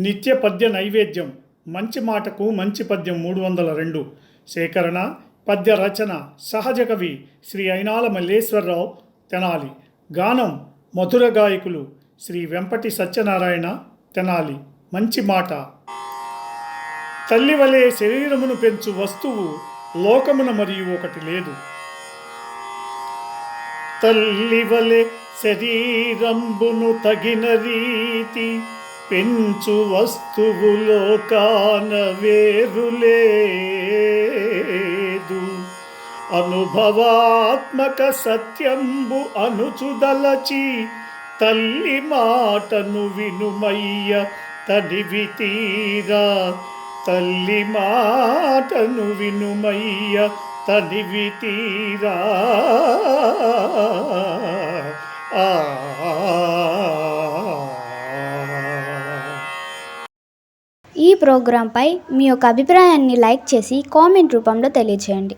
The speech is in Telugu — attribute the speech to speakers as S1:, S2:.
S1: నిత్య పద్య నైవేద్యం. మంచి మాటకు మంచి పద్యం మూడు వందల రెండు. సేకరణ పద్య రచన సహజ కవి శ్రీ అయినాల మల్లేశ్వరరావు తెనాలి. గానం మధుర గాయకులు శ్రీ వెంపటి సత్యనారాయణ తెనాలి. మంచి మాట. తల్లివలే శరీరమును పెంచు వస్తువు లోకమున మరియు ఒకటి లేదు. తల్లివలే శరీరంబును తగిన రీతి పెంచు వస్తువులో కాన వేరులేదు అనుభవాత్మక సత్యంబు అనుచుదలచి తల్లి మాటను వినుమయ్య తనివి తీరా. తల్లి మాటను వినుమయ్య తనివి తీరా. ఆ
S2: ఈ ప్రోగ్రాంపై మీ యొక్క అభిప్రాయాన్ని లైక్ చేసి కామెంట్ రూపంలో తెలియజేయండి